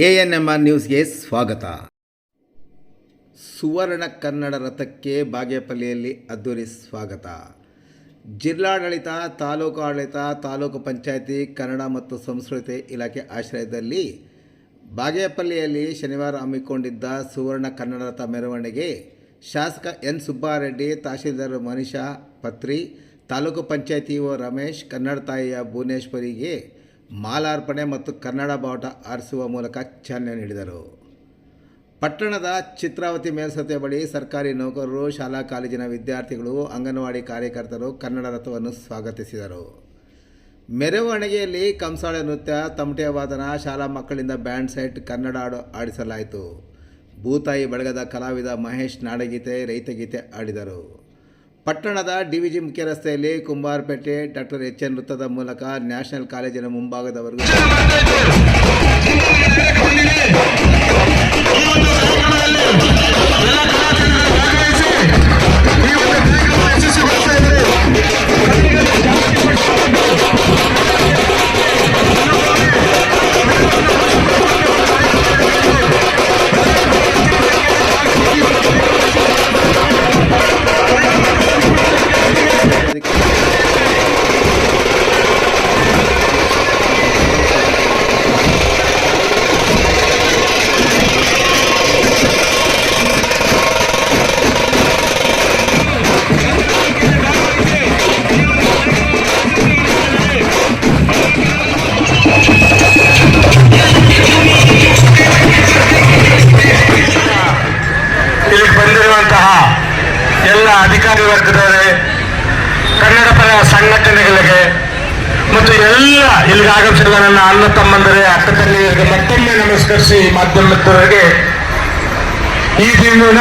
A N M R ನ್ಯೂಸ್ಗೆ ಸ್ವಾಗತ. ಸುವರ್ಣ ಕನ್ನಡ ರಥಕ್ಕೆ ಬಾಗೇಪಲ್ಲಿಯಲ್ಲಿ ಅದ್ದೂರಿ ಸ್ವಾಗತ. ಜಿಲ್ಲಾಡಳಿತ, ತಾಲೂಕು ಆಡಳಿತ, ತಾಲೂಕು ಪಂಚಾಯಿತಿ, ಕನ್ನಡ ಮತ್ತು ಸಂಸ್ಕೃತಿ ಇಲಾಖೆ ಆಶ್ರಯದಲ್ಲಿ ಬಾಗೇಪಲ್ಲಿಯಲ್ಲಿ ಶನಿವಾರ ಹಮ್ಮಿಕೊಂಡಿದ್ದ ಸುವರ್ಣ ಕನ್ನಡ ರಥ ಮೆರವಣಿಗೆ ಶಾಸಕ ಎನ್ ಸುಬ್ಬಾರೆಡ್ಡಿ, ತಹಶೀಲ್ದಾರ್ ಮನೀಷಾ ಪತ್ರಿ, ತಾಲೂಕು ಪಂಚಾಯಿತಿ ಓ ರಮೇಶ್, ಕನ್ನಡ ತಾಯಿಯ ಭುವನೇಶ್ವರಿಗೆ ಮಾಲಾರ್ಪಣೆ ಮತ್ತು ಕನ್ನಡ ಬಾವುಟ ಆರಿಸುವ ಮೂಲಕ ಚಾಲನೆ ನೀಡಿದರು. ಪಟ್ಟಣದ ಚಿತ್ರಾವತಿ ಮೇಲ್ಸತೆ ಬಳಿ ಸರ್ಕಾರಿ ನೌಕರರು, ಶಾಲಾ ಕಾಲೇಜಿನ ವಿದ್ಯಾರ್ಥಿಗಳು, ಅಂಗನವಾಡಿ ಕಾರ್ಯಕರ್ತರು ಕನ್ನಡ ರಥವನ್ನು ಸ್ವಾಗತಿಸಿದರು. ಮೆರವಣಿಗೆಯಲ್ಲಿ ಕಂಸಾಳೆ ನೃತ್ಯ, ತಮಟೆ ವಾದನ, ಶಾಲಾ ಮಕ್ಕಳಿಂದ ಬ್ಯಾಂಡ್ ಸೆಟ್, ಕನ್ನಡ ಹಾಡು ಆಡಿಸಲಾಯಿತು. ಭೂತಾಯಿ ಬಳಗದ ಕಲಾವಿದ ಮಹೇಶ್ ನಾಡಗೀತೆ, ರೈತಗೀತೆ ಆಡಿದರು ಪಟ್ಟಣದ ಡಿ ವಿ ಜಿ ಮುಖ್ಯ ರಸ್ತೆಯಲ್ಲಿ ಕುಂಬಾರಪೇಟೆ ಡಾಕ್ಟರ್ ಎಚ್ ಎನ್ ವೃತ್ತದ ಮೂಲಕ ನ್ಯಾಷನಲ್ ಕಾಲೇಜಿನ ಮುಂಭಾಗದವರೆಗೂ ಅಧಿಕಾರಿ ವರ್ಗದವರೇ ಕನ್ನಡ ಪರ ಸಂಘಟನೆಗಳಿಗೆ ಮತ್ತು ಎಲ್ಲ ಇಲ್ಲಿಗೆ ಆಗಮಿಸಿರುವ ನನ್ನ ಅಣ್ಣ ತಮ್ಮಂದರೆ, ಅಕ್ಕ ತಂಗಿಯರಿಗೆ ಮತ್ತೊಮ್ಮೆ ನಮಸ್ಕರಿಸಿ ಮಾಧ್ಯಮದವರಿಗೆ ಈ ದಿನ